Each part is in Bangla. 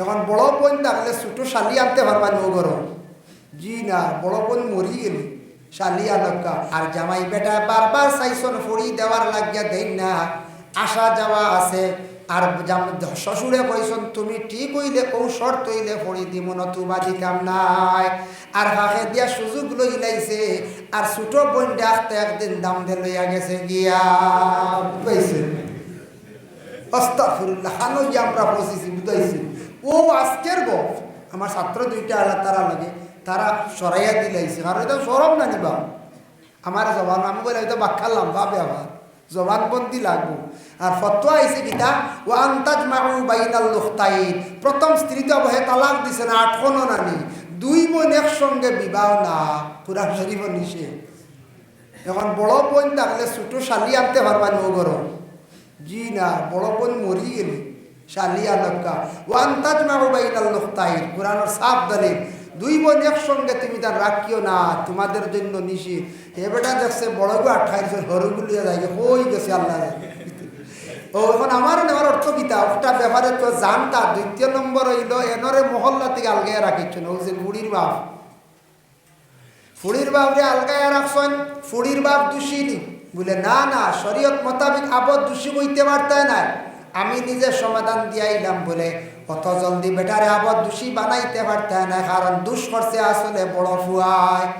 এখন বড় বোন থাকলে ছোটো শালি আনতে পারবা নো গরম জি না, বড় বোন মরি গেলি। শালি আনকা আর জামাই বেটা বারবার চাইছন ফড়ি দেওয়ার লাগিয়া দেন না। আসা যাওয়া আছে। আর শ্বশুরে কইছন, তুমি ঠিক হইলে কৌ শর্ত হইলে ফড়ি দিব নতুবা দিতাম নাই। আর হাকে দিয়া সুযোগ লই লাইছে। আর ছোট বোন ডাকতে একদিন দাম দে লইয়া গেছে গিয়া। পাইছে অস্তাফুল্লাহ হানো যে আমরা বসেছি বুঝাইছি ও আজকের গপ আমার ছাত্র দুইটা আলা তারা লাগে। তারা সরাইয়া দিলাইছে কারণ এটা সরব না নিবা। আমার জবান, আমি বলে হয়তো বাক্কালাম ভাবে আবার জবানবন্দি লাগবো। আর ফতোয়া আইছে কিতা? ও আন্তাজ মাহু বাইনাল লুখতাইন। প্রথম স্ত্রী তো বহে তালাক দিছে না, আটখনো নানি দুই বোন একসঙ্গে বিবাহ না। কোরআন শরীফ নিষে এখন বড় বোন থাকলে ছোট শালি আনতে পারবা নো গরম জি না, বড় বোন মরি গেলি। দুই তুমি না, তোমাদের জন্য নিশি। হে বেটা দেখছে বড় গো আঠাইছে হরগুলি যাই হই গেছে আল্লাহ ও, এখন আমার নেওয়ার অর্থ কিতা একটা ব্যাপারে তো জানতা দ্বিতীয় নম্বর হইল, এনরে মহল্লা থেকে আলগাই রাখিচ্ছেন। ও যে বুড়ির বাপ। ফুড়ির বাপরে আলগায় রাখছেন, ফুড়ির বাপ দোষীনি বলে, না না, শরীয়ত মোতাবিক আবদ দোষী বইতে পারতে না আমি নিজে সমাধান দিয়াইলাম বলে। অত জলদি বেটারে আবদ দোষী বানাইতে পারতে না কারণ দুষ করছে আসলে বড় ফুয়ায়।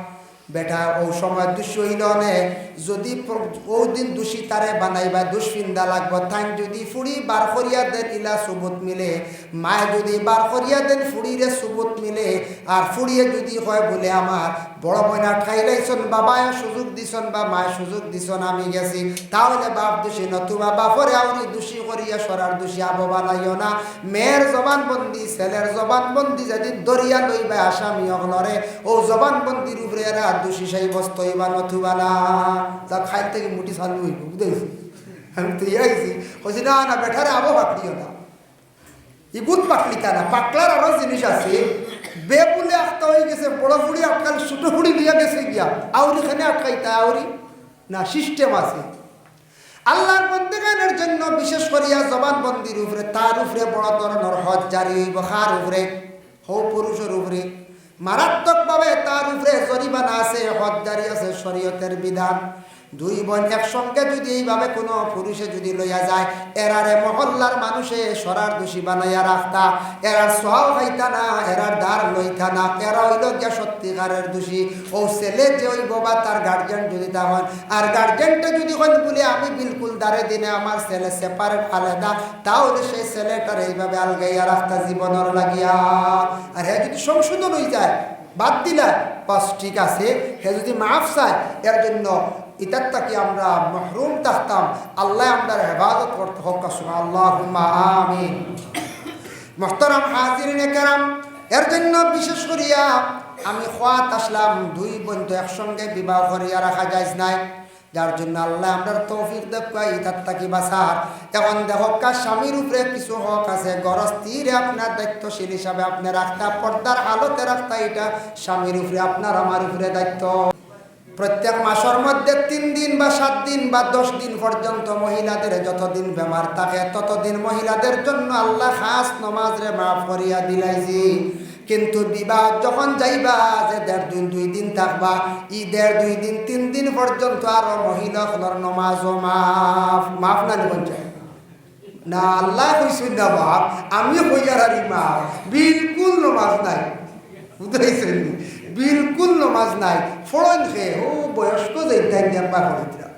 বেটা, ও সময় দোষী হইল নে। যদি প্র- ও দিন দোষী তারে বানাইবা দুষ্ফিন্দা লাগব তাই যদি ফুড়ি বার করিয়া দেন, ইলা সুবুত মিলে। মায়ে যদি বার করিয়া দেন, ফুড়িরে সুবুত মিলে। আর ফুড়িয়ে যদি হয় বলে আমার বড় ময়না ঠাইলাইছন বাবায় সুযোগ দিছন বা মায় সুযোগ দিছন, আমি গেছি। তাহলে বাপ দোষী নতুবা বাপরে আউরি দোষী করিয়া সরার দোষী আবো বানাইও না। মেয়ের জবানবন্দি, ছেলের জবানবন্দি যদি দরিয়া লইবা আসামি অগলরে ও জবানবন্দির উপরে এরা দোষী সাব্যস্ত হইবা নতুবা না। তা খাই থেকে মুটি চালু হইব বুঝেছি আমি তো ইয়াইছি কইছি, না না বেঠারে আবো পাকড়িও না। ইবুত পাকলিতা না পাকলার আরও জিনিস আছে। বেবুলে আটকা হয়ে গেছে বড় ফুড়ি আটকাল ছোট ফুড়ি লিয়া গেছে গিয়া। আউরি খানে আটকাইতা, আউরি? না সিস্টেম আছে। আল্লাহর বন্দেগানের জন্য বিশেষ করিয়া জবানবন্দির উপরে, তার উপরে বড় ধরনের হজ জারি হইব উপরে হৌ পুরুষের উপরে। মারাত্মকভাবে তার উপরে জরিমানা আছে হজ জারি আছে, শরীয়তের বিধান। দুই বোন একসঙ্গে যদি এইভাবে কোনো পুরুষে যদি লইয়া যায়, এরারে মহল্লার মানুষে সরার দোষী বানাইয়া রাখতা। এরার সহাও খাইতা না, এরার দ্বার লইতা না, এরা হইল গিয়া সত্যিকারের দোষী। ও ছেলে যে ওই বাবা, তার গার্জেন যদি তা হন। আর গার্জেনটা যদি হন বলে আমি বিলকুল দ্বারে দিনে আমার ছেলে সেপারেট আলাদা, তাহলে সেই ছেলেটার এইভাবে আলগাইয়া রাখতা জীবনের লাগিয়া। আর হ্যাঁ যদি সংশোধন হয়ে যায়, বাদ দিলা, বাস ঠিক আছে। হে যদি মাফ চায়, এর জন্য ইতার আমরা মহরুম থাকতাম আল্লাহ আমরা হেফাজত করতে হোক আল্লাহ আমিন। মোহতারাম হাজিরিনে কেরাম, এর জন্য বিশেষ করিয়া আমি খোয়াত আসলাম, দুই বন্ধু একসঙ্গে বিবাহ করিয়া রাখা যায় নাই। যার জন্য আল্লাহ আমরা তৌফিক দেখাই তার তাকি বাসার। এখন দেখকা স্বামীর উপরে কিছু হক আছে গরস্থিরে আপনার দায়িত্বশীল হিসাবে আপনি রাখতা, পর্দার আলোতে রাখতা, এটা স্বামীর উপরে, আপনার আমার উপরে দায়িত্ব। প্রত্যেক মাসের মধ্যে তিন দিন বা সাত দিন বা দশ দিন পর্যন্ত মহিলাদের যতদিন বেমার থাকে, ততদিন মহিলাদের জন্য আল্লাহ খাস নমাজ রে মাফ করিয়া দিলাইছি। কিন্তু বিবাহ যখন যাইবা, যে দেড় দিন, দুই দিন থাকবা ই দেড়, দুই দিন, তিন দিন পর্যন্ত আরও নমাজ মাফ। মাফ না নিবন চাই না, আল্লাহ কইসুন না বাপ আমি হইয়ার হারি মা বিলকুল নমাজ নাই। নি? বিলকুল নমাজ নাই। ফড়ন খেয়ে, ও বয়স্ক করিতরা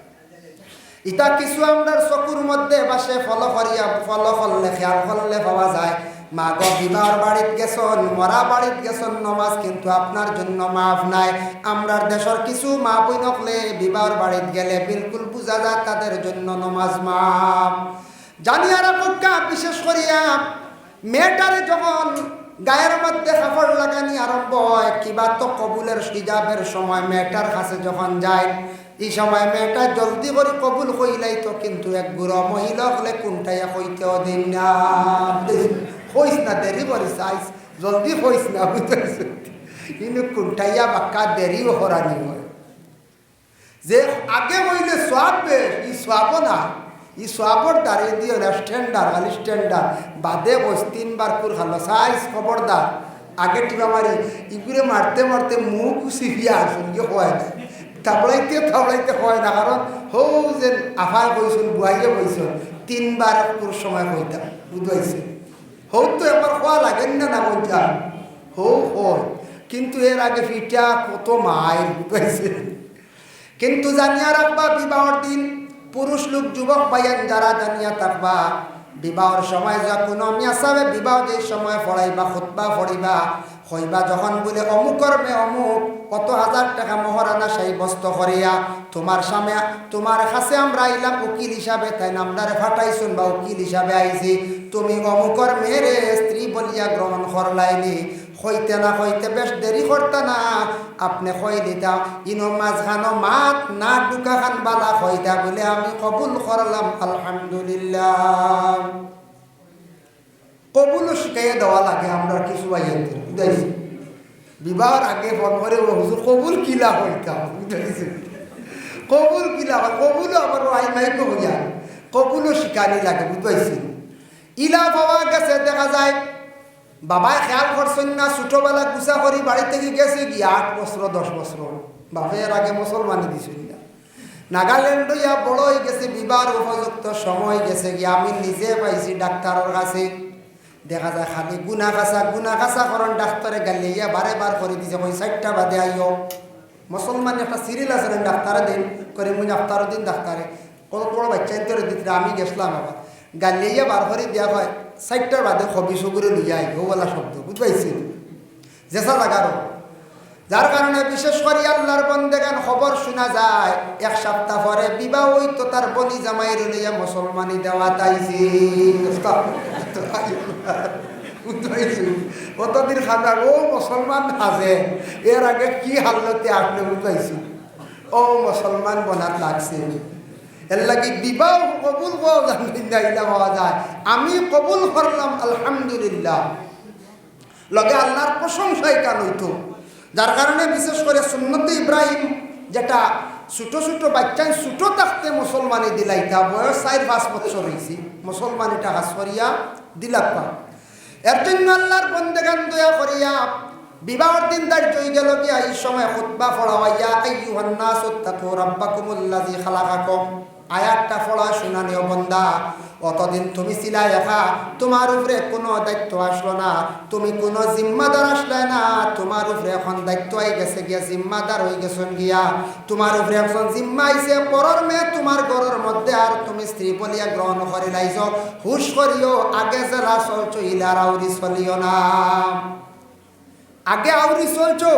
ইটা কিছু আমরা চকুর মধ্যে বাসে ফল করিয়া ফল ফললে খেয়াল ফললে পাওয়া যায়। মা গ বিবাহর বাড়িত গেছন, মরা বাড়িত গেছন, নমাজ কিন্তু আপনার জন্য মাফ নাই। আমরার দেশের কিছু মা বই নকলে বিবাহর বাড়িত গেলে বিলকুল বুঝা যায় তাদের জন্য নমাজ মাফ। জানিয়া রাখা বিশেষ করিয়া, মেয়েটারে যখন গায়ের মধ্যে কাপড় লাগানি আরম্ভ হয়। কিবা তো কবুলের হিজাবের সময় মেয়েটার কাছে যখন যায়, এই সময় মেয়েটা জলদি করে কবুল কইলাই তো কিন্তু এক বুড়ো মহিলা হলে কোনটাইয়া কইতেও দিন না। কইস না, দেরি করে চাইস, জলদি কইস না, বুঝতে কিন্তু কোনটাইয়া বাক্কা দেরিও হরানি হয়। যে আগে হইলে সোয়াব বেশ ই সোয়াবও না। ই সবর দাঁড়িয়ে দিও না স্ট্যান্ডার খালি স্ট্যান্ডার বাদে বস তিনবার কুর খালো। সাইজ খবরদার আগে টিপা মারি। ইগুলো মারতে মারতে মুখ সিরিয়া আসুন কি হয় না। থাবড়াইতে থাবড়াইতে হয় না, কারণ হৌ যে আফা বইছুন বুয়াইয়ে বইছুন তিনবার কুর সময় হইতাম বুঝাইছে। হৌ তো একবার খোয়া লাগেন না না বলছা হৌ হয়। কিন্তু এর আগে ফিটা কত মায়ের বুঝাইছে। কিন্তু জানিয়া রাখবা, বিবাহর দিন পুরুষ লোক, যুবক পাইয়ান যারা জানিয়া থাকবা, বিবাহর সময় যখন সাবে বিবাহ যে সময় ফড়াইবা খুতবা ফড়িবা হইবা যখন বলে অমুকর মে অমুক কত হাজার টাকা মহারানা সাব্যস্ত করিয়া, তোমার সামনে, তোমার কাছে আমরা আইলাম উকিল হিসাবে, তাই নামদারে ফাটাইছুন বা উকিল হিসাবে আইছি। তুমি অমুকর মেয়েরে স্ত্রী বলিয়া গ্রহণ করলাইনি। হইতে না হইতে বেশ দেরি করতে না। আপনি কই দিতা, ইনো মাঝখানো মাত না ডুকা খান বালা হইতা বলে আমি কবুল করলাম, আলহামদুলিল্লাহ। কবুলও শিখাইয়ে দেওয়া লাগে, আমরা কিছু আইয়াদের বুঝাইছি বিবাহর আগে ও হুজুর, কবুল কিলা হইতাম কবুল কিলা হয় কবুলও আমার আই মাইক হইয়া কবুলও শিখানি লাগে, বুঝাইছি। ইলা পাওয়া গেছে, দেখা যায়, বাবাই খেয়াল করছেন না, ছোটবেলা গুছা করি বাড়ি থেকে গেছে কি আট বছর দশ বছর বাপের আগে মুসলমানি দিছিল না। নাগাল্যান্ড ইয়া বড় হয়ে গেছে বিবাহ উপযুক্ত সময় গেছে কি আমি নিজে পাইছি ডাক্তারের কাছে। দেখা যায় খালি গুনা কাছা গুনা কাছা করেন ডাক্তারে গালি ইয়া বারে বার করে দিছে ওই সাইডটা বাদে আইও মুসলমান একটা সিরিয়াল আছে ডাক্তারে দিন করে মুই ডাক্তারও দিন ডাক্তারে কত বড় বাচ্চা ইন্তরে দিতে আমি গেছিলাম আবার গালিয়া বার করে দেওয়া হয় সাইটটার বাদে খবি সগুরে লইয়া আইব বলা শব্দ, বুঝবাইছি? জেসা লাগারও যার কারণে বিশেষ করে আল্লাহর বন্দেগান খবর শোনা যায়, এক সপ্তাহ পরে বিবাহ হইতো তার বনি জামাই লইয়া মুসলমানি দেওয়া তাইছি কতদিন খানা ও মুসলমান হাজে এর আগে কি হাল্লতে আসলে বুঝাইছি ও মুসলমান বনাত লাগছে এর লাগি বিবাহ কবুল যায় আমি কবুল করলাম আলহামদুলিল্লাহ লগে আল্লাহর প্রশংসাই কান হইতো যার কারণে বিশেষ করে সুন্নতে ইব্রাহিম যেটা ছোট ছোটো বাচ্চায় ছোটো থাকতে মুসলমানি দিলাইতা বয়স চার পাঁচ বছর হয়েছি মুসলমান এটা হাসরিয়া দিলাপা এর জন্য আল্লাহর বন্দেগান দয়া করিয়া বিবাহর দিন তার জয় গেল কি এই সময় খুতবা ফড়াওয়াইয়া আইয়ুহান্না তাকু রাব্বাকুমুল্লাযী খালাকাকুম। আয়াতটা পড়া শোনানিও বন্দা। অতদিন তুমি ছিলা একা, তোমার উপরে কোনো দায়িত্ব আসলো না। তুমি কোনো জিম্মাদার আসলে না, তোমার উপরে এখন দায়িত্ব আই গেছে গিয়া, জিম্মাদার হয়ে গেছেন গিয়া। তোমার উপরে এখন জিম্মা আইছে, পরর মেয়ে তোমার ঘরের মধ্যে আর তুমি স্ত্রী বলিয়া গ্রহণ করে লাইছ। হুশ করিও, আগে জেলা চলছো ইলার আউরি চলিও না। আগে আউরি চলছো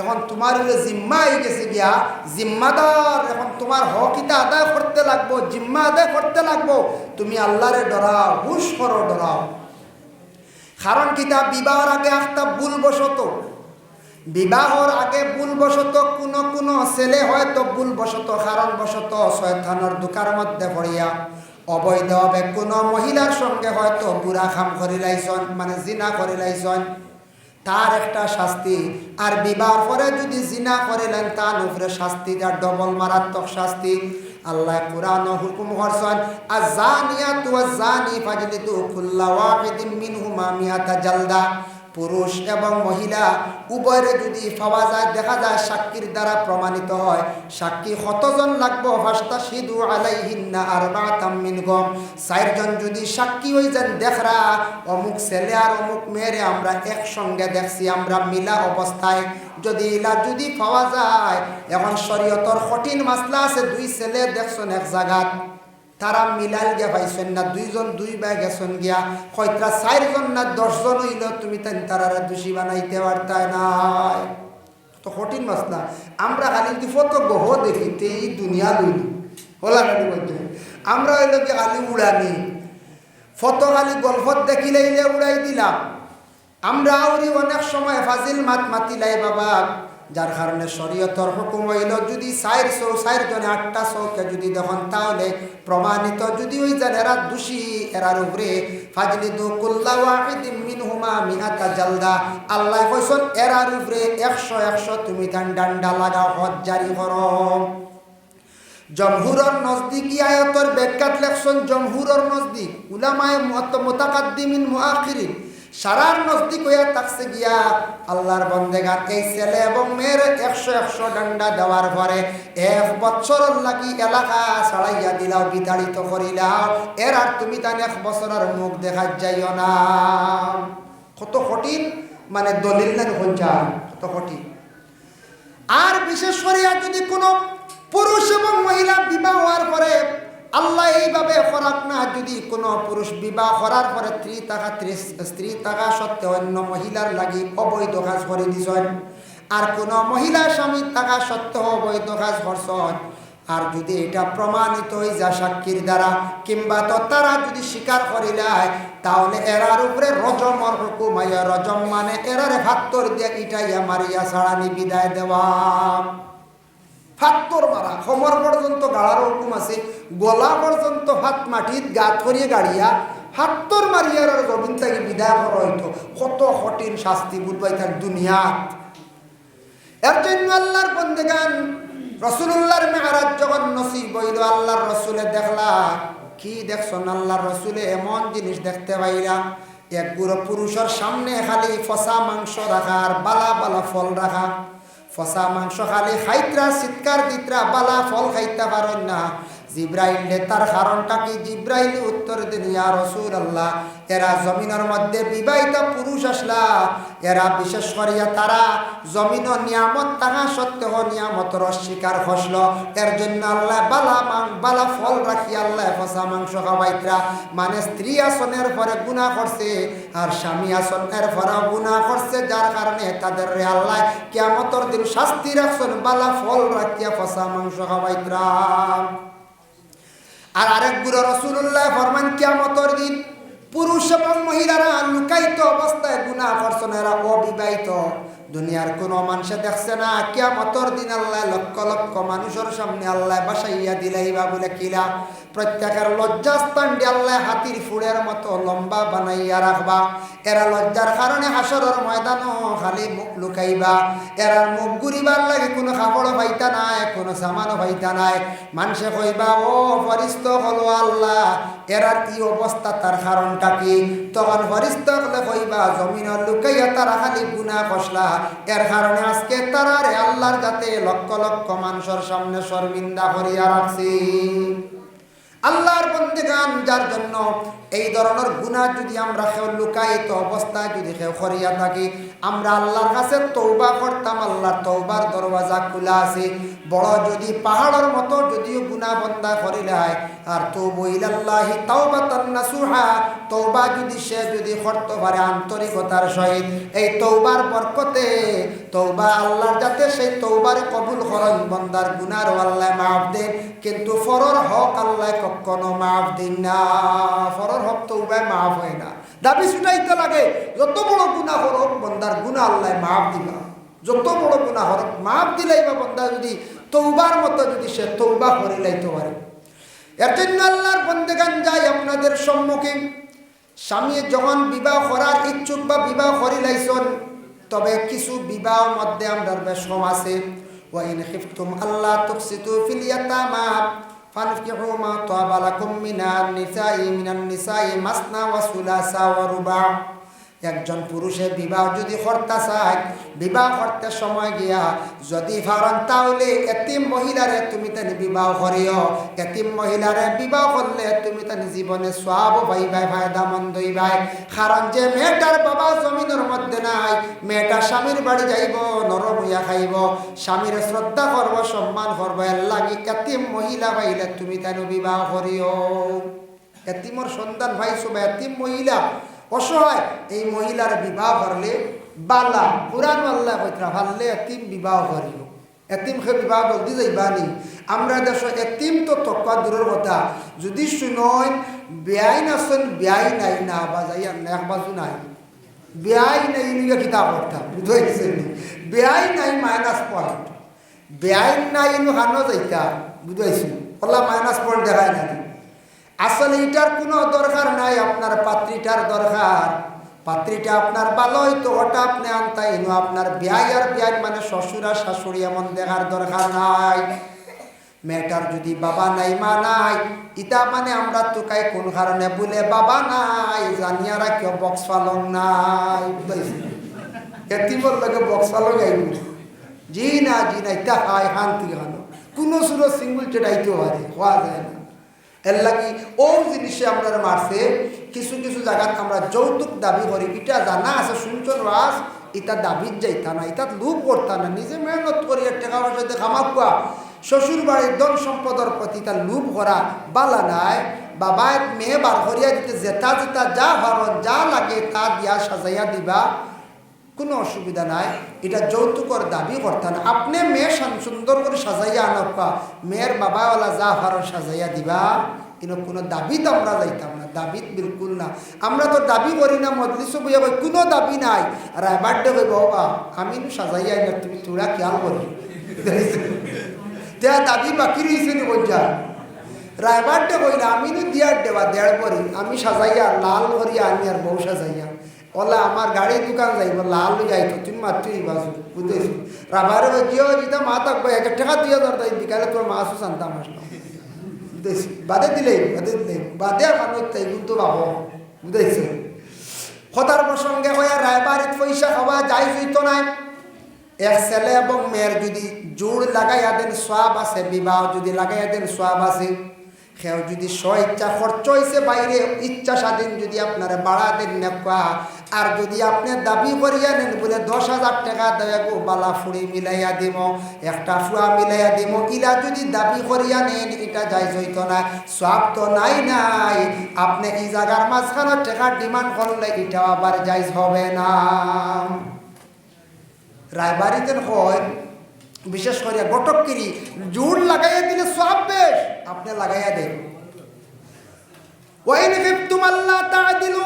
এখন তোমার জিম্মা হয়ে গেছে গিয়া, জিম্মাদার, এখন তোমার হকিতা আদায় করতে লাগবো, জিম্মা আদায় করতে লাগবো, তুমি আল্লাহরে ডরাও, হুশ করো, ডরাও। কারণ কিতা বিবাহর আগে একটা ভুল বসত বিবাহর আগে ভুল বসত কোনো কোনো ছেলে হয়তো ভুল বসত কারণ বসত শয়তানোর দোকার মধ্যে পড়িয়া, অবৈধভাবে কোনো মহিলার সঙ্গে হয়তো বুড়া খাম করিলাইছন মানে জিনা করিলাইছন। তার একটা শাস্তি। আর বিবাহ পরে যদি জিনা করিলেন তার উপরে শাস্তি, তার ডবল মারাত্মক শাস্তি। আল্লাহ কোরআন হুকুম করছেন, আজানিয়াতু আজানি ফাজলিদু খুল্লা ওয়াহিদিন মিনহুমা মিয়াতা জালদা। পুরুষ এবং মহিলা উভয়ের যদি পাওয়া যায় দেখা যায়, সাক্ষীর দ্বারা প্রমাণিত হয়। সাক্ষী কতজন লাগবো? ফাস্তা সিধু আলাইহিন্না আর বাতামিন গম চারজন যদি সাক্ষী হয়ে যান, দেখরা, অমুক ছেলে আর অমুক মেয়েরে আমরা একসঙ্গে দেখছি, আমরা মিলা অবস্থায়। যদি ইলা যদি পাওয়া যায়, এখন শরীয়তর কঠিন মাসলা আছে, দুই ছেলে দেখছেন এক জায়গাত তারা মিলাল গিয়া পাইছেন না, দুইজন দুই ভাই গেছেন গিয়া হয়তো চারজন না দশজন হইল তুমি তাই তারা দোষী বানাইতে পারতাই নাই। তো কঠিন মাস না আমরা খালি যদি ফটো গহ দেখিতে এই দুনিয়া লইল। হলা খালি বলতে আমরা হইল কি খালি উড়ানি। ফটো খালি গল্পত দেখিলে উড়াই দিলাম। আমরা আউরি অনেক সময় ফাজিল মাত মাতিলাই বাবা যার কারণে শরীয়তর হুকুম হইল, যদি চার চৌ চার জনে আটটা চৌকে যদি দেখুন তাহলে প্রমাণিত, যদি ওই যান এরা দোষী, এরার উপরে ফাজলি দু ওয়াহিদিন মিনহুমা মিহাতা জালদা, আল্লাহ কইসন, এরার উপরে একশো একশো তুমি তান ডান্ডা লাগাও, হজ জারি করো। জমহুরর নজদিকি আয়তর ব্যাখ্যাত লেখছেন জমহুরর নজদিক উলামায়ে মোতাকাদ্দিমিন মুআখিরিন সারার নজদিক হইয়া থাকছে গিয়া আল্লাহর বন্দেগান এই ছেলে এবং মেয়ের একশো একশো ডান্ডা দেওয়ার পরে এক বছর লাগি এলাকা ছাড়াইয়া দিলাও, বিতাড়িত করিলাও। এর আর তুমি তান এক বছরের মুখ দেখা যাইও না। কত কঠিন মানে দলিল না হঞ্চান কত কঠিন। আর বিশেষ করিয়া যদি কোনো পুরুষ এবং মহিলা বিবাহ হওয়ার পরে আল্লাহ এইভাবে করাক না, যদি কোনো পুরুষ বিবাহ করার পরে স্ত্রী থাকা স্ত্রী থাকা সত্ত্বেও অন্য মহিলার লাগি অবৈধ কাজ করে দিছেন। আর কোনো মহিলা স্বামী থাকা সত্ত্বেও অবৈধ কাজ করছেন। আর যদি এটা প্রমাণিত হয়ে যা সাক্ষীর দ্বারা, কিংবা তারা যদি স্বীকার করিলায় তাহলে এরার উপরে রজমর হুকুম রজম মানে এরারে ফাত্তর দিয়ে ইটাইয়া মারিয়া ছাড়ানি বিদায় দেওয়া। ফাত্তর মারা, খমর পর্যন্ত গাড়ার হুকুম আছে, গলা পর্যন্ত হাত মাটিত গাত করিয়ে গাড়িয়া হাত্তর মারিয়ার আর জমিন থেকে বিদায় করা হইতো কত কঠিন শাস্তি বুঝবাই থাক দুনিয়াত। এর জন্য আল্লাহর বন্দেগান রসুল্লাহর মেহারাজ যখন নসিব বইল আল্লাহর রসুলে দেখলা, কি দেখছন আল্লাহর রসুলে এমন জিনিস দেখতে পাইলা। এক গুঁড়ো পুরুষের সামনে খালি ফসা মাংস রাখা আর বালা বালা ফল রাখা ফসা মাংস খালি খাইত্রা চিৎকার দিত্রা বালা ফল খাইতে পারেন না। জিব্রাইলে তার কারণটা কি জিব্রাইল উত্তর দিন ইয়া রসুল আল্লাহ এরা জমিনের মধ্যে বিবাহিত পুরুষ আসলা। এরা বিশেষ করিয়া তারা জমিন নিয়ামত, তাহা সত্ত্বেও নিয়ামতর অস্বীকার হসল এর জন্য আল্লাহ বালা মাং, বালা ফল রাখি, আল্লাহ ফসা মাংস খাওয়াইতরা। মানে স্ত্রী আসনের পরে গুণা করছে, আর স্বামী আসনের পরে গুণা করছে, যার কারণে তাদের রে আল্লাহ কেমতর দিন শাস্তি রাখছেন। বালা ফল রাখিয়া ফসা মাংস খাওয়াইতরা। আর আরেক গুরু রসুল্লাহ ফরমান কিয়ামতর দিন পুরুষ এবং মহিলারা লুকায়িত অবস্থায় গুণা এরা অবিবাহিত। দুনিয়ার কোনো মানুষে দেখছে না, কিয়ামতর দিন আল্লাহ লক্ষ লক্ষ মানুষের সামনে আল্লাহ বাসাইয়া দিলাইবা বলে কিলা। প্রত্যেকের লজ্জাস্থান দিয়ে আল্লাহ হাতির ফুড়ের মতো লম্বা বানাইয়া রাখবা। এরা লজ্জার কারণে হাসরের ময়দানও খালি মুখ লুকাইবা। এরার মুখ ঘুরিবার লাগে কোনো কাপড় পাইতা নাই, কোনো সামানও পাইতা নাই। মানুষে কইবা, ও ফরিস্ত হলো আল্লাহ এরার কি অবস্থা? তার কারণটা কি? তখন হরিস্তকলে কইবা, জমিনের লুকাইয়া তারা খালি গুনা কষলা এর কারণে আজকে তারা রে আল্লাহর যাতে লক্ষ লক্ষ মানুষের সামনে শর্মিন্দা করিয়া রাখছি। আল্লাহর বন্দেগান যার জন্য এই ধরনের গুণা যদি আমরা কেউ লুকায়িত অবস্থায় যদি কেউ করিয়া থাকি, আমরা আল্লাহর কাছে তৌবা করতাম, আল্লাহর তৌবার দরওয়াজা খোলা আছে। বড় যদি পাহাড়ের মতো যদিও গুণা বন্দা করিলে হয়, আর তো বইলাল্লাহি তাওবাতান নাসুহা তৌবা যদি সে যদি করতে পারে আন্তরিকতার সহিত, এই তৌবার বরকতে তৌবা আল্লাহর যাতে সেই তৌবার কবুল করেন, বন্দার গুনার আল্লাহ মাফ দেন, কিন্তু ফরর হক আল্লাহ কখনো মাফ দিন না। ফরর হক তৌবায় মাফ হয় না। দাবি ছুটাইতে লাগে, যত বড় গুণা হরক বন্দার গুণা আল্লাহ মাফ দিবা। যত বড় গুণা হরক মাফ দিলাই বা বন্দা যদি তৌবার মতো যদি সে তৌবা করে লাইতে পারে এর জন্য আল্লাহর বন্দেগান যাই আপনাদের সম্মুখে। স্বামী যখন বিবাহ করার ইচ্ছুক বা বিবাহ করি লাইছন তবে কিছু বিবাহ মধ্যে আমরা বেশম আছে। ওয়াইন খিফতুম আল্লাহ তুকসিতু ফিল ইয়াতামা। فانفقوا ما طاب لكم من النساء من النساء مثنى وثلاث ورباع. একজন পুরুষে বিবাহ যদি করতে চায়, বিবাহ করতে সময় গিয়া যদি ফারন তাহলে এতিম মহিলারে তুমি তানি বিবাহ করিও। এতিম মহিলারে বিবাহ করলে তুমি তানি জীবনে সব পাইবাই ফায়দা মন্দ হইবাই কারণ যে মেয়েটার বাবা জমিনের মধ্যে নাই, মেয়েটা স্বামীর বাড়ি যাইব, নরম হইয়া খাইব। স্বামীর শ্রদ্ধা করব, সম্মান করব, এর লাগি এতিম মহিলা পাইলে তুমি তানি বিবাহ করিও। এতিমর সন্তান ভাই সব এতিম মহিলা অসহায়। এই মহিলার বিবাহ করলে বালা, পুরান আল্লাহ কইতরা ভাললে এতিম বিবাহ করিও এতিমকে বিবাহ জলদি যাইবানি আমরা দেশ এতিম তো তকা দূরের কথা। যদি শুনয় বেআইন আসেন বেআই নাই না বা যাই এক বাজু নাই। বেআই নাই নিয়ে কিতাব করতাম বুঝাইছে বেআই নাই মাইনাস পয়েন্ট বেআইন নাই হানো যাইতা বুঝাইছি ওলা মাইনাস পয়েন্ট দেখায় নাকি আসলে এটার কোনো দরকার নাই, আপনার পাত্রীটার দরকার। পাত্রীটা আপনার ভালোই তো ওটা আপনি আনতাই নো আপনার বিয়াই আর বিয়াই মানে শ্বশুর আর শাশুড়ি এমন দেখার দরকার নাই। মেয়েটার যদি বাবা নাই, মা নাই ইটা মানে আমরা তোকাই কোন কারণে বলে বাবা নাই জানিয়ারা কেউ বক্স পালং নাই এতিমর লগে বক্স পালং আইব? জি না জি না ইটা হাই শান্তি খানো কোনো সুর সিঙ্গুল চেটাইতেও পারে হওয়া যায় না। এর লাগি ও জিনিসে আমরা মারছে, কিছু কিছু জায়গাত আমরা যৌতুক দাবি করি এটা জানা আছে শুনছন রাস ইটা দাবিত যাইতা না ইটা লুপ করতা না, নিজে মেহনত করি টাকা পয়সা দিয়ে খামাকুয়া শ্বশুর বাড়ির ধন সম্পদের প্রতি তার লুপ করা বালা নাই বাবা মেয়ে বার করিয়া দিতে, জেতা জেতা যা ভারত যা লাগে, তা দিয়া সাজাইয়া দিবা। কোনো অসুবিধা নাই। এটা যৌতুকর দাবি করতেন আপনি মেয়ে সান- সুন্দর করে সাজাইয়া আনবা মেয়ের বাবাওয়ালা যা ভারত সাজাইয়া দিবা, কিন্তু কোনো দাবিত আমরা যাইতাম না। দাবিত বিলকুল না। আমরা তো দাবি করি না মজলিস বইয়া কই, কোনো দাবি নাই। আর বার্থডে কইব বাবা? আমি সাজাইয়া না তুমি তোরা খেয়াল করি দেয়া দাবি বাকি রয়েছে নি রায়বারটা কইলা আমি নো দিয়ার দেবা দেড় পরি আমি সাজাইয়া, লাল করিয়া আনি আর বউ সাজাইয়া। ওলা আমার গাড়ি দোকান যাইব লাল যাইতো তুমি মাত্রই বাসু বুঝেছি রাবারে জিও জিতা মা থাকব এক টাকা দুই হাজার তাই বিকালে তোর মাসও জানতাম আসলাম বুঝেছি বাদে দিলে বাদে দিলে বাদে মানুষ তাই কিন্তু ভাবো বুঝেছি কথার প্রসঙ্গে হইয়া রায়বাড়িত পয়সা খাওয়া যাই হইত নাই। এক ছেলে এবং মেয়ের যদি জোর লাগাইয়া দেন সোয়াব আছে, বিবাহ যদি লাগাইয়া দেন সোয়াব আছে। সেও যদি স্ব ইচ্ছা, খরচ হয়েছে বাইরে, ইচ্ছা স্বাধীন যদি আপনারা বাড়া দেন, নেপা আর যদি আপনি দাবি করিয়া নেন, বলে দশ হাজার টাকা দেবে গো বালা ফুড়ি মিলাইয়া দিব, একটা ফুয়া মিলাইয়া দিব। ইলা যদি দাবি করিয়া নেন, এটা যাই হইত না, সব তো নাই নাই। আপনি এই জায়গার মাঝখানে টাকার ডিমান্ড করলে এটা আবার যাইজ হবে না। রায়বাড়িতে হয় বিশেষ করে গটককিরি জোর লাগাইয়া দিলে সব বেশ, আপনি লাগাইয়া দেন। ওয়াইন আল্লাহ তাআদিলু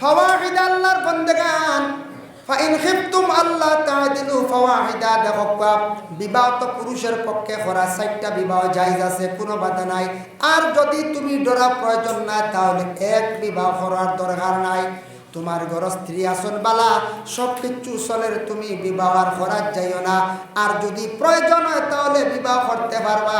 ফাওয়াহিদ আল্লাহর বন্দেগান। ফাইন খিফতুম আল্লাহ তাআদিলু ফাওয়াহিদা, দেখো বাপ বিবাহ তো পুরুষের পক্ষে করা চারটা বিবাহ জায়েজ আছে, কোনো বাধা নাই। আর যদি তুমি ডরা প্রয়োজন না তাহলে এক বিবাহ করার দরকার নাই। তোমার ঘর স্ত্রী আসন বালা, সব কিছু চলের তুমি বিবাহ আর যাইও না। আর যদি প্রয়োজন হয় তাহলে বিবাহ করতে পারবা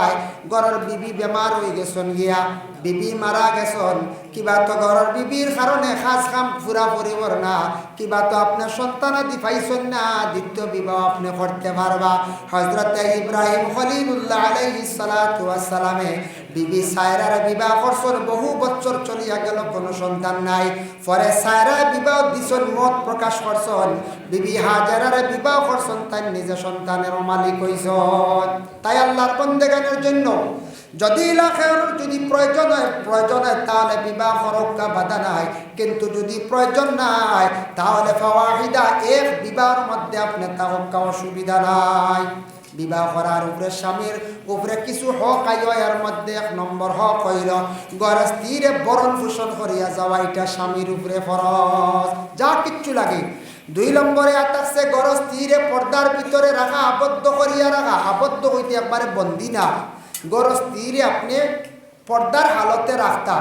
ঘরের বিবি বেমার হয়ে গেছন গিয়া, বিবি মারা গেছন। কিবা তো ঘরের বিবির কারণে খাস কাম পুরা পরিবার না। কিবা তো আপনার সন্তানাদি পাইছেন না, দ্বিতীয় বিবাহ আপনি করতে পারবা। হজরত ইব্রাহিম খলিলুল্লাহ আলাইহি সালাতু ওয়াস সালামে বিবি সায়রার বিবাহ করছেন, বহু বছর চলিয়া গেল, কোনো সন্তান নাই। পরে সায়রা বিবাহ দিছন, মত প্রকাশ করছেন। বিবি হাজারার বিবাহ করছেন, তাই নিজে সন্তানের মালিক হইছন। তাই আল্লাহর বন্দেগানের জন্য, যদি এলাকার যদি প্রয়োজন হয় প্রয়োজন হয়, তাহলে বিবাহ ফরক্কা বাধা নাই। কিন্তু যদি প্রয়োজন নাই তাহলে ফাওয়াহিদা, এক বিবাহের মধ্যে আপনি তাহক্কা অসুবিধা নাই। বিবাহ করার উপরে স্বামীর উপরে কিছু হক আয়ের মধ্যে এক নম্বর হক হইল গড় স্থিরে বরণ পোষণ করিয়া যাওয়া, এটা স্বামীর উপরে ফরজ। যা কিচ্ছু লাগে। দুই নম্বরে আতাকছে গড় স্থিরে পর্দার ভিতরে রাখা, আবদ্ধ করিয়া রাখা। আবদ্ধ হইতে একবারে বন্দি না। গড় স্থিরে আপনি পর্দার হালতে রাখতা।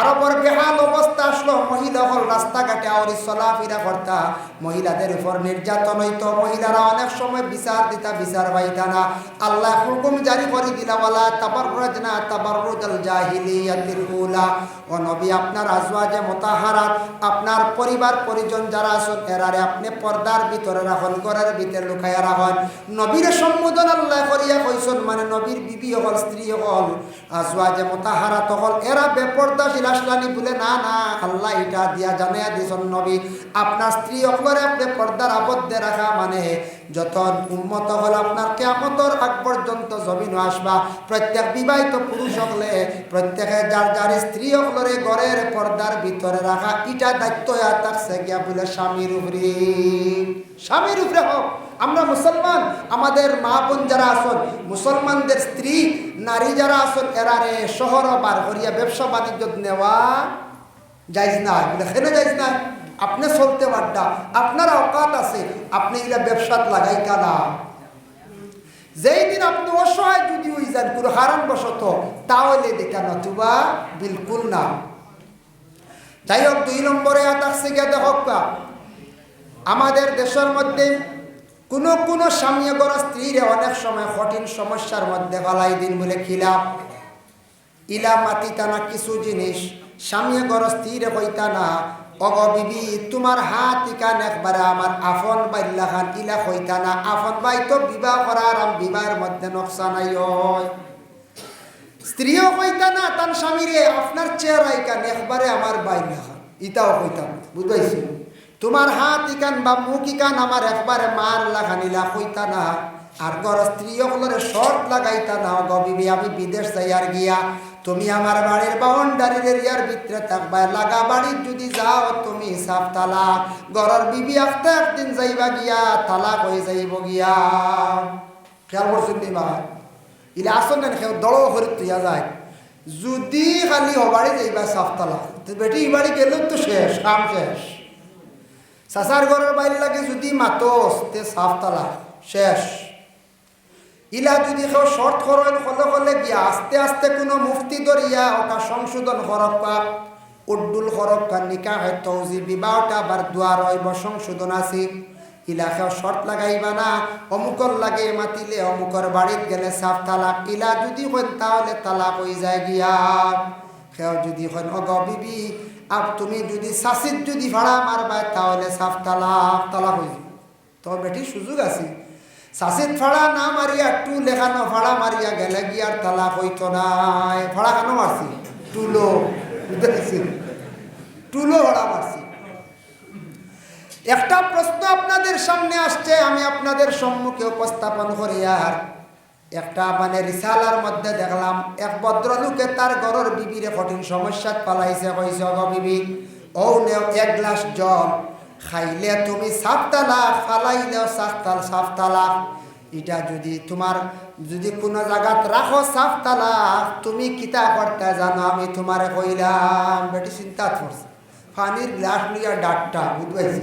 আরবর বেহাল অবস্থা আসলো, মহিলা হল রাস্তাঘাটে আওরি চলাফেরা করতা। মহিলাদের উপর নির্যাতন হইতো, মহিলারা অনেক সময় বিচার দিতা, বিচার পাইতা না। আল্লাহ হুকুম জারি করে দিলা বলা তাবার রজনা তাবার রোজাল জাহিলিয়াতিল উলা। ও নবী, আপনার আজওয়াজে মোতাহারাত, আপনার পরিবার পরিজন যারা আছেন, এরারে আপনি পর্দার ভিতরে রাখুন, ঘরের ভিতরে লুকাইয়া রাখুন। নবীর সম্বোধন আল্লাহ করিয়া কইসন মানে নবীর বিবি হল, স্ত্রী হল, আজওয়াজে মোতাহারাত হল, এরা বেপর্দাশীল আসলানি বলে, না না, আল্লাহ এটা দিয়া জানাইয়া দিছন নবী। আপনার স্ত্রী অকলরে আপনি পর্দার আবদ্ধে রাখা মানে যত উন্মত হল আপনার কেমতর আগ পর্যন্ত জমিন আসবা। প্রত্যেক বিবাহিত পুরুষ হলে প্রত্যেকে যার যার স্ত্রী হলরে ঘরের পর্দার ভিতরে রাখা ইটা দায়িত্ব থাকছে গিয়া বলে, স্বামীর উপরে স্বামীর উপরে হোক। আমরা মুসলমান, আমাদের মা বোন যারা আসন মুসলমানদের স্ত্রী, নারী যারা আসন এরারে শহর বার করিয়া ব্যবসা বাণিজ্য নেওয়া যাইজ না, বলে কেন যাইজ না? আপনি চলতে পারটা আপনার অকাত আছে, আপনি এগুলা ব্যবসাত লাগাইতা না যেই দিন আপনি অসহায় যদি হয়ে যান, কোনো কারণবশত, তাহলে দেখা নতুবা বিলকুল না। যাই হোক দুই নম্বরে আসছে গিয়া দেখক আমাদের দেশের মধ্যে কোনো কোনো স্বামী গর স্ত্রীরে অনেক সময় কঠিন সমস্যার মধ্যে ফেলাই দিন বলে খিলাম ইলা মাতিতা না কিছু জিনিস, স্বামী গর স্ত্রীরে কইতা না, অগ বিবি, তোমার হাত ইকান একবারে আমার আফন বাইল্লা খান, ইলা কইতা না আফন বাই তো বিবাহ করার আম বিবাহের মধ্যে নকশা হয়। স্ত্রীও কইতা না তার স্বামীরে, আপনার চেহারা ইকান একবারে আমার বাইল্লা খান। ইটাও কইতা না, বুঝাইছি। তোমার হাত ইকান বা মুখ ইকান আমার একবারে মার লাগানিলা কইতা না। আর গর স্ত্রী সকলের শর্ট লাগাইতা না। গবিবি আমি বিদেশ যাইয়ার গিয়া তুমি আমার বাড়ির বাউন্ডারির এরিয়ার ভিতরে থাকবা। লাগা বাড়ির যদি যাও তুমি সাফ তালা। গরর বিবি আস্তে একদিন যাইবা গিয়া, তালাক হয়ে যাইব গিয়া। খেয়াল করছেন নি মা ইলে আসন না খেয়ে দড় করে তুইয়া যায় যদি খালি হবাড়ি যাইবা সাফ তালা। বেটি ইবাড়ি গেলেও তো শেষ, কাম শেষ। সাসার ঘরের বাইরে লাগে যদি মাতস, তে সাফ তালা শেষ। ইলা যদি কেউ শর্ট করেন হলে হলে গিয়া আস্তে আস্তে কোনো মুফতি দরিয়া ওটা সংশোধন করক পা উড্ডুল করক পা নিকা হয় তৌজি বিবাহটা আবার দুয়ার হইব সংশোধন আছে। ইলা কেউ শর্ট লাগাইবা না। অমুকর লাগে মাতিলে অমুকর বাড়িত গেলে সাফ তালাক ইলা যদি হন তাহলে তালাক হয়ে যায় গিয়া কেউ যদি হন অগ বিবি আর তুমি যদি শাসিত যদি ভাড়া মারবা তাহলে সাফ তালাক তালাক হয়ে যাবে। তো বেটি, সুযোগ আছে। শাসিত ফাড়া না মারিয়া টু লেখানো ফাড়া মারিয়া গেলে গিয়ার তালাক হইতো নাই। ফাড়া কেন মারছি? টুলো টুলো ভাড়া মারছি। একটা প্রশ্ন আপনাদের সামনে আসছে, আমি আপনাদের সম্মুখে উপস্থাপন করি আর একটা মানে রিসালার মধ্যে দেখলাম, এক ভদ্রলোকে তার ঘরের বিবিরে কঠিন সমস্যাত পালাইছে অগ বিবি ও নেও এক গ্লাস জল, খাইলে তুমি সাফতালা, ফালাইলেও সাফতাল, সাফতালা। এটা যদি তোমার, যদি কোনো জায়গাত রাখো সাফতালা, তুমি কিতা করতে জানো? আমি তোমারে কইলাম, বেটি চিন্তা করছে। পানির গ্লাস লইয়া ডাটটা বুঝবাইছি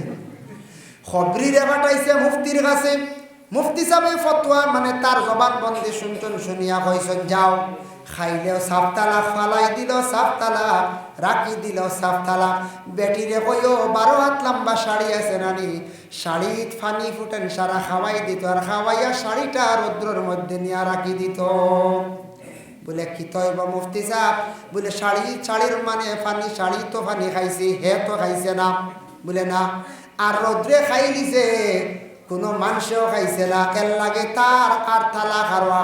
খবরিরে পাঠাইছে মুফতির কাছে মুফতি সাহেব ফতোয়া মানে তার জবান বন্দি শুনতন শুনিয়া কইসন যাও খাইলেও সাফতালা ফালাই দিল সাফতালা রাখি দিল সাফতালা বেটিরে কইও বারো হাত লম্বা শাড়ি আছে নানি। শাড়িত ফানি ফুটেন সারা খাওয়াই দিত আর খাওয়াইয়া শাড়িটা রৌদ্রর মধ্যে নিয়ে রাখি দিত বলে, কি তয় বা মুফতি সাহেব বলে, শাড়ি শাড়ির মানে ফানি শাড়ি তো ফানি খাইছে হে তো খাইছে না। বলে, না। আর রৌদ্রে খাই দিছে। কোনো মানুষেও খাইছে না, এর লাগে তার আর থালা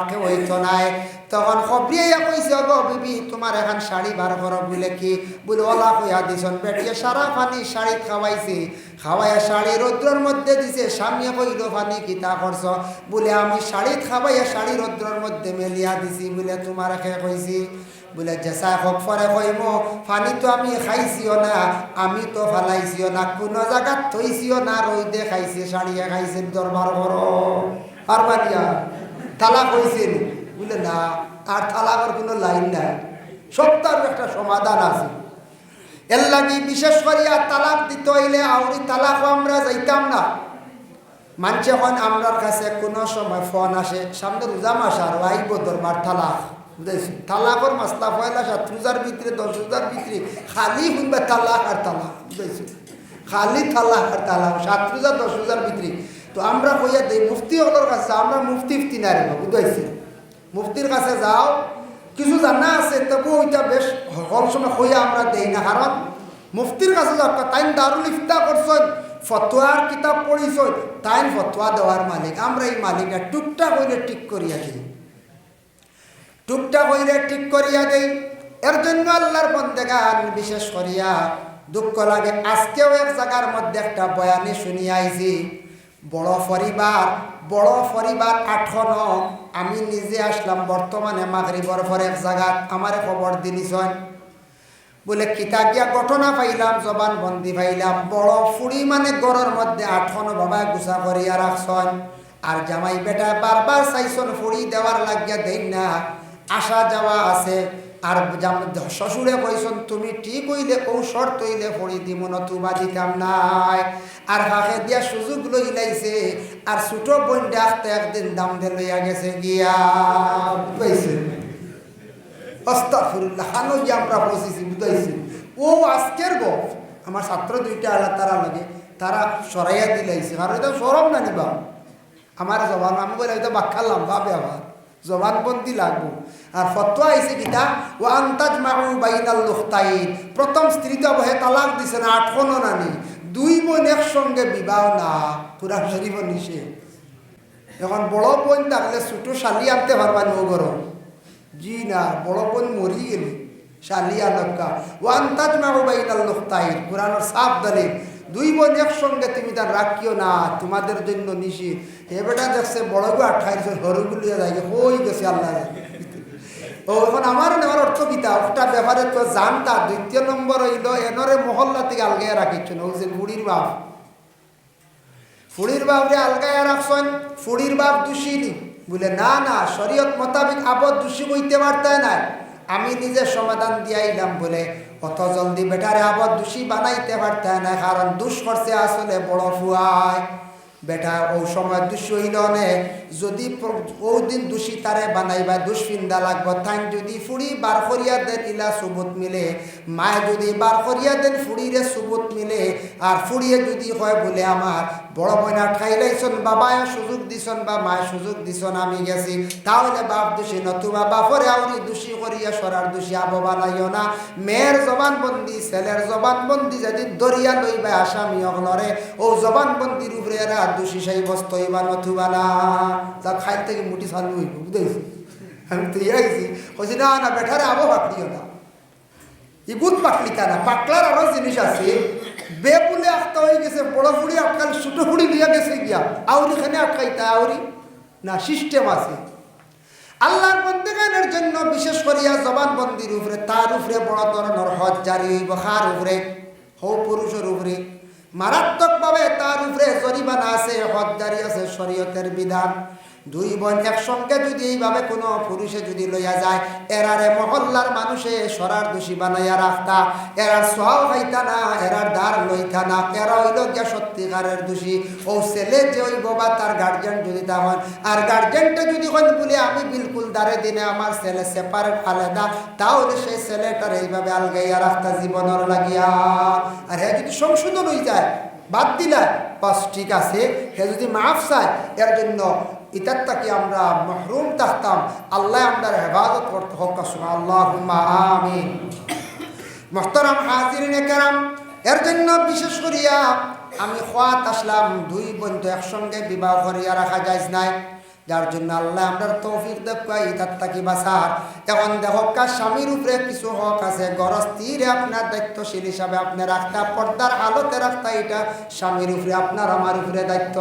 কেউ হইতো নাই। তখন খবরিয়া কইছে গো বিবি, তোমার এখন শাড়ি বার করো বলে কি? বলে, ওলা কইয়া দিছন বেটিয়ে সারা পানি শাড়ি খাওয়াইছে। খাওয়াইয়া শাড়ি রৌদ্রর মধ্যে দিছে স্বামীয়ে কইল পানি কিতা করছ? বলে, আমি শাড়ি খাওয়াইয়া শাড়ি রৌদ্রর মধ্যে মেলিয়া দিছি। বলে, তোমার খেয়ে কইছি? বলে জেসা হোক পরে কইম পানি তো আমি খাইছিও না আমি তো ফালাইছিও না, কোনো জায়গাত থইছিও না রইদে খাইছে শাড়িয়ে খাইছে দরবার কর আর বানিয়া তালাক হয়েছিল বলে, না আর তালাকের কোনো লাইন নাই। সব একটা সমাধান আছে। এর লাগি বিশেষ করিয়া তালাক দিতে হইলে আউরি তালাকও আমরা যাইতাম না। মানছে এখন আমরার কাছে কোনো সময় ফোন আসে। সামনে রোজা মাস আর আইব দরবার তালাক। বুঝাইছি তালাকর মাসলা পয়লা সাত রোজার ভিতরে, দশ রোজার ভিতরে, খালি শুনবে তালাক আর তালাক বুঝাইছি খালি তালাক আর তালাক, সাত দশ রোজার ভিতরে। তো আমরা কইয়া দেই, মুফতি হলোর কাছে আমরা মুফতি ফিফতি না রে বুঝাইছি? মুফতির কাছে যাও, কিছু জানা আছে তবু ওইটা বেশ হল সময় কইয়া আমরা দেই না, কারণ মুফতির কাছে যাও তাই দারুল ইফতা করছেন, ফতোয়ার কিতাব পড়িছ তাই ফতোয়া দেওয়ার মালিক, আমরা এই মালিকটা টুকটা কইলে ঠিক করিয়া দিই। টুকটা কইলে ঠিক করিয়া দেই। এর জন্য আল্লাহর বন্দেগান বিশেষ করিয়া দুঃখ লাগে। আজকেও এক জায়গার মধ্যে একটা বয়ানে শুনিয়া আইছি, বড় পরিবার বড় পরিবার আঠন আমি নিজে আসলাম বর্তমানে মাগরিবর পর এক জায়গাত, আমার খবর দিনিছন বলে, কিতা গিয়া ঘটনা পাইলাম, জবান বন্দি পাইলাম। বড় ফুড়ি মানে গড়ের মধ্যে আঠন বাবা গুছা করিয়া রাখছন। আর জামাই বেটা বারবার চাইছন ফুড়ি দেওয়ার লাগিয়া দেই না। আসা যাওয়া আছে। আর শ্বশুরে কইছন তুমি ঠিক হইলে ঔষধ তৈলে ফুড়ি দিব নতুবা দিতাম নাই। আর হাকে দিয়া সুযোগ লইলাইছে আর ছোট বোন ডাকতে একদিন দাম দে লইয়া গেছে গিয়া। পাইছে অস্তাফুল্লাহ হানো গিয়ে আমরা বসেছি বুঝাইছি? ও আজকের গপ আমার ছাত্র দুইটা আলা তারা লাগে, তারা সরাইয়া দিলাইছে। কারণ এটা সরম না নিবা আমার জবান, আমি বলে হয়তো বাক্কা লম্বা ব্যবহার। জবানবন্দি লাগবো। আর ফতোয়া আইছে কিতা? ও আন্তাজ মাউ বাইনাল লুখতাইন প্রথম স্ত্রী তো বহে তালাক দিছে না আটখনো নানি। দুই বোন একসঙ্গে বিবাহ না পুরা শরীফ নিষে এখন বড় বোন থাকলে ছোটো শালি আনতে পারবা নো গরম জি না, বড় বোন মরি গেলি শালি আনকা ও আন্তাজ মাউ বাইনাল লুখতাইন পুরানোর সাফ দলিল দুই বোন একসঙ্গে তুমি তার রাখিও না, তোমাদের জন্য নিশি। এ বেটা দেখছে বড় গো আঠাইছে হরুগুলিয়ে যায় হই গেছে আল্লাহ? ও, এখন আমার নেওয়ার অর্থ কিতা ওটা ব্যাপারে তো জানতা দ্বিতীয় নম্বর হইল, এনরে মহল্লা থেকে আলগায় রাখিছ না। যে বুড়ির বাপ। ফুড়ির বাপরে আলগায় রাখছেন ফুড়ির বাপ দোষীনি বলে, না না, শরীয়ত মোতাবিক আবদ দোষী বইতে পারতায় না আমি নিজে সমাধান দিয়াইলাম বলে অত জলদি বেটারে আবার দোষী বানাইতে পারতায় না কারণ দুষ করছে আসলে বড় ফুয়ায়। বেটা, ও সময় দোষী হইল নে, যদি ও দিন দোষী তারে বানাইবা দুষ্পিন্দা লাগবো তাই যদি ফুড়ি বার করিয়া দেন ইলা সুবুত মিলে। মায়ে যদি বার করিয়া দেন, ফুড়িরে সুবুত মিলে। আর ফুড়িয়ে যদি হয় বলে আমার বড় বয়না ঠাইলাইছন বাবায় সুযোগ দিছন, বা মায় সুযোগ দিছন, আমি গেছি। তাহলে বাপ দোষী নতুবা বাপরে আউরি দোষী করিয়া সরার দোষী আবো বানাইও না। মেয়ের জবানবন্দি, ছেলের জবানবন্দি যদি দরিয়া লইবা আসামি অগলরে ও জবানবন্দির উপরে এরা দোষী সেই বস্তু হইবা নতুবা না। তা খাইল থেকে মুটি চালু হইব, বুঝেছি? আমি তো ইয়ে গেছি কইছি, না না বেঠারে আবো পাকলিও না। ইগুত পাকলি কেনা পাকলার আরও জিনিস আছে। বেপুলে আটকা হয়ে গেছে বড় ফুড়ি আটকাল ছোট ফুড়ি লিয়া গেছে গিয়া। আউরি খানে আটকাইতা, আউরি? না সিস্টেম আছে। আল্লাহর বন্দেগানের জন্য বিশেষ করিয়া জবানবন্দির উপরে তার উপরে বড় ধরনের হজ জারি হইব উপরে হৌ পুরুষের উপরে মারাত্মকভাবে তার উপরে জরিমানা আছে, হজ জারি আছে, শরীয়তের বিধান। দুই বোন একসঙ্গে যদি এইভাবে কোনো পুরুষে যদি লইয়া যায়, এরারে মহল্লার মানুষে সরার দোষী বানাইয়া রাখতা। এরার সহাও খাইতা না, এরার দ্বার লইতা না। এরা হইল গিয়া সত্যিকারের দোষী। ও ছেলে যে ওই বাবা তার গার্জেন যদি তা হন। আর গার্জেনটা যদি হন বলে আমি বিলকুল দ্বারে দিনে আমার ছেলে সেপারেট আলাদা, তাহলে সেই ছেলেটার এইভাবে আলগাইয়া রাখতা জীবনের লাগিয়া। আর হ্যাঁ যদি সংশোধন হয়ে যায়, বাদ দিলা। বাস ঠিক আছে, হে যদি মাফ চায়, এর জন্য ইতার আমরা মহরুম থাকতাম আল্লাহ আমরা হেফাজত করতে হোক আল্লাহ আমিন। মোহতরম হাজিরিন কেরাম, এর জন্য বিশেষ করিয়া আমি খোয়াত আসলাম, দুই বন্ধু একসঙ্গে বিবাহ করিয়া রাখা যায় নাই। যার জন্য আল্লাহ আমরা তৌফিক দেখাই তার তাকি বাসার। এখন দেখকা স্বামীর উপরে কিছু হক আছে গরস্থির আপনার দায়িত্বশীল হিসাবে আপনি রাখতা, পর্দার আলোতে রাখতা, এটা স্বামীর উপরে, আপনার আমার উপরে দায়িত্ব।